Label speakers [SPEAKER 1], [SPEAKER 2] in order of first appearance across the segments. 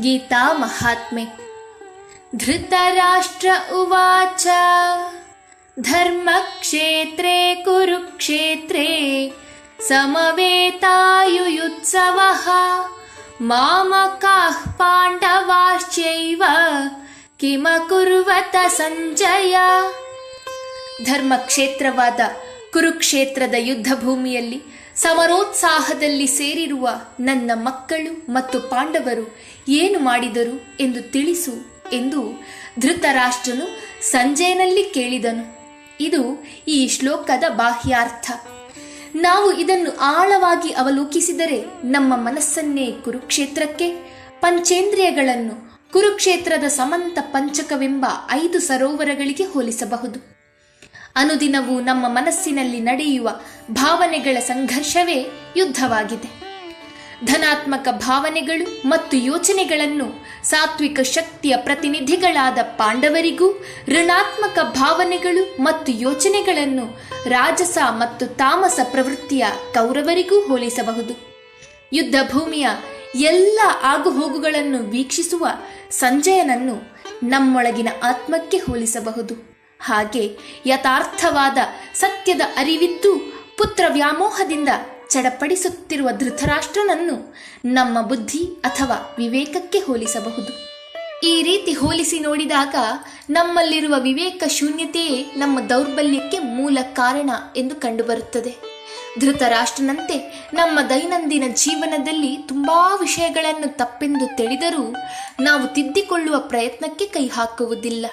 [SPEAKER 1] ಗೀತಾ ಮಹಾತ್ಮೆ. ಧೃತರಾಷ್ಟ್ರ ಉವಾಚ. ಧರ್ಮಕ್ಷೇತ್ರೇ ಕುರುಕ್ಷೇತ್ರೇ ಸಮವೇತಾಯುಯುತ್ಸವಃ. ಮಾಮಕಾಃ ಪಾಂಡವಾಶ್ಚೈವ. ಕಿಮಕುರ್ವತ ಸಂಜಯ. ಧರ್ಮಕ್ಷೇತ್ರವಾದ ಕುರುಕ್ಷೇತ್ರದ ಯುದ್ಧ ಭೂಮಿಯಲ್ಲಿ ಸಮರೋತ್ಸಾಹದಲ್ಲಿ ಸೇರಿರುವ ನನ್ನ ಮಕ್ಕಳು ಮತ್ತು ಪಾಂಡವರು ಏನು ಮಾಡಿದರು ಎಂದು ತಿಳಿಸು ಎಂದು ಧೃತರಾಷ್ಟ್ರನು ಸಂಜೆಯಲ್ಲಿ ಕೇಳಿದನು. ಇದು ಈ ಶ್ಲೋಕದ ಬಾಹ್ಯಾರ್ಥ. ನಾವು ಇದನ್ನು ಆಳವಾಗಿ ಅವಲೋಕಿಸಿದರೆ ನಮ್ಮ ಮನಸ್ಸನ್ನೇ ಕುರುಕ್ಷೇತ್ರಕ್ಕೆ, ಪಂಚೇಂದ್ರಿಯಗಳನ್ನು ಕುರುಕ್ಷೇತ್ರದ ಸಮಂತ ಪಂಚಕವೆಂಬ ಐದು ಸರೋವರಗಳಿಗೆ ಹೋಲಿಸಬಹುದು. ಅನುದಿನವೂ ನಮ್ಮ ಮನಸ್ಸಿನಲ್ಲಿ ನಡೆಯುವ ಭಾವನೆಗಳ ಸಂಘರ್ಷವೇ ಯುದ್ಧವಾಗಿದೆ. ಧನಾತ್ಮಕ ಭಾವನೆಗಳು ಮತ್ತು ಯೋಚನೆಗಳನ್ನು ಸಾತ್ವಿಕ ಶಕ್ತಿಯ ಪ್ರತಿನಿಧಿಗಳಾದ ಪಾಂಡವರಿಗೂ, ಋಣಾತ್ಮಕ ಭಾವನೆಗಳು ಮತ್ತು ಯೋಚನೆಗಳನ್ನು ರಾಜಸ ಮತ್ತು ತಾಮಸ ಪ್ರವೃತ್ತಿಯ ಕೌರವರಿಗೂ ಹೋಲಿಸಬಹುದು. ಯುದ್ಧ ಭೂಮಿಯ ಎಲ್ಲ ಆಗುಹೋಗುಗಳನ್ನು ವೀಕ್ಷಿಸುವ ಸಂಜಯನನ್ನು ನಮ್ಮೊಳಗಿನ ಆತ್ಮಕ್ಕೆ ಹೋಲಿಸಬಹುದು. ಹಾಗೆ ಯಥಾರ್ಥವಾದ ಸತ್ಯದ ಅರಿವಿದ್ದು ಪುತ್ರ ವ್ಯಾಮೋಹದಿಂದ ಚಡಪಡಿಸುತ್ತಿರುವ ಧೃತರಾಷ್ಟ್ರನನ್ನು ನಮ್ಮ ಬುದ್ಧಿ ಅಥವಾ ವಿವೇಕಕ್ಕೆ ಹೋಲಿಸಬಹುದು. ಈ ರೀತಿ ಹೋಲಿಸಿ ನೋಡಿದಾಗ ನಮ್ಮಲ್ಲಿರುವ ವಿವೇಕ ಶೂನ್ಯತೆಯೇ ನಮ್ಮ ದೌರ್ಬಲ್ಯಕ್ಕೆ ಮೂಲ ಕಾರಣ ಎಂದು ಕಂಡುಬರುತ್ತದೆ. ಧೃತರಾಷ್ಟ್ರನಂತೆ ನಮ್ಮ ದೈನಂದಿನ ಜೀವನದಲ್ಲಿ ತುಂಬಾ ವಿಷಯಗಳನ್ನು ತಪ್ಪೆಂದು ತಿಳಿದರೂ ನಾವು ತಿದ್ದಿಕೊಳ್ಳುವ ಪ್ರಯತ್ನಕ್ಕೆ ಕೈ ಹಾಕುವುದಿಲ್ಲ.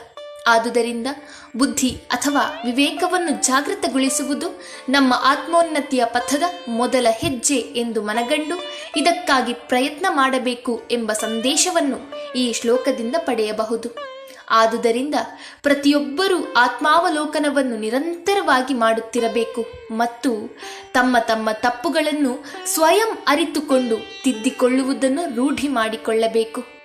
[SPEAKER 1] ಆದುದರಿಂದ ಬುದ್ಧಿ ಅಥವಾ ವಿವೇಕವನ್ನು ಜಾಗೃತಗೊಳಿಸುವುದು ನಮ್ಮ ಆತ್ಮೋನ್ನತಿಯ ಪಥದ ಮೊದಲ ಹೆಜ್ಜೆ ಎಂದು ಮನಗಂಡು ಇದಕ್ಕಾಗಿ ಪ್ರಯತ್ನ ಮಾಡಬೇಕು ಎಂಬ ಸಂದೇಶವನ್ನು ಈ ಶ್ಲೋಕದಿಂದ ಪಡೆಯಬಹುದು. ಆದುದರಿಂದ ಪ್ರತಿಯೊಬ್ಬರೂ ಆತ್ಮಾವಲೋಕನವನ್ನು ನಿರಂತರವಾಗಿ ಮಾಡುತ್ತಿರಬೇಕು ಮತ್ತು ತಮ್ಮ ತಮ್ಮ ತಪ್ಪುಗಳನ್ನು ಸ್ವಯಂ ಅರಿತುಕೊಂಡು ತಿದ್ದಿಕೊಳ್ಳುವುದನ್ನು ರೂಢಿ ಮಾಡಿಕೊಳ್ಳಬೇಕು.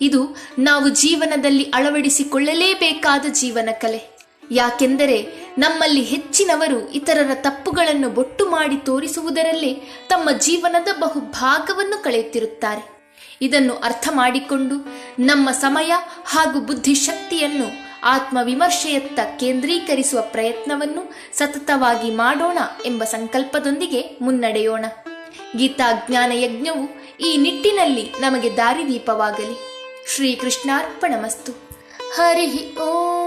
[SPEAKER 1] ಇದು ನಾವು ಜೀವನದಲ್ಲಿ ಅಳವಡಿಸಿಕೊಳ್ಳಲೇಬೇಕಾದ ಜೀವನ ಕಲೆ. ಯಾಕೆಂದರೆ ನಮ್ಮಲ್ಲಿ ಹೆಚ್ಚಿನವರು ಇತರರ ತಪ್ಪುಗಳನ್ನು ಬೊಟ್ಟು ಮಾಡಿ ತೋರಿಸುವುದರಲ್ಲೇ ತಮ್ಮ ಜೀವನದ ಬಹುಭಾಗವನ್ನು ಕಳೆಯುತ್ತಿರುತ್ತಾರೆ. ಇದನ್ನು ಅರ್ಥ ಮಾಡಿಕೊಂಡು ನಮ್ಮ ಸಮಯ ಹಾಗೂ ಬುದ್ಧಿಶಕ್ತಿಯನ್ನು ಆತ್ಮವಿಮರ್ಶೆಯತ್ತ ಕೇಂದ್ರೀಕರಿಸುವ ಪ್ರಯತ್ನವನ್ನು ಸತತವಾಗಿ ಮಾಡೋಣ ಎಂಬ ಸಂಕಲ್ಪದೊಂದಿಗೆ ಮುನ್ನಡೆಯೋಣ. ಗೀತಾ ಜ್ಞಾನ ಯಜ್ಞವು ಈ ನಿಟ್ಟಿನಲ್ಲಿ ನಮಗೆ ದಾರಿದೀಪವಾಗಲಿ. ಶ್ರೀಕೃಷ್ಣಾರ್ಪಣಮಸ್ತು. ಹರಿ ಓಂ.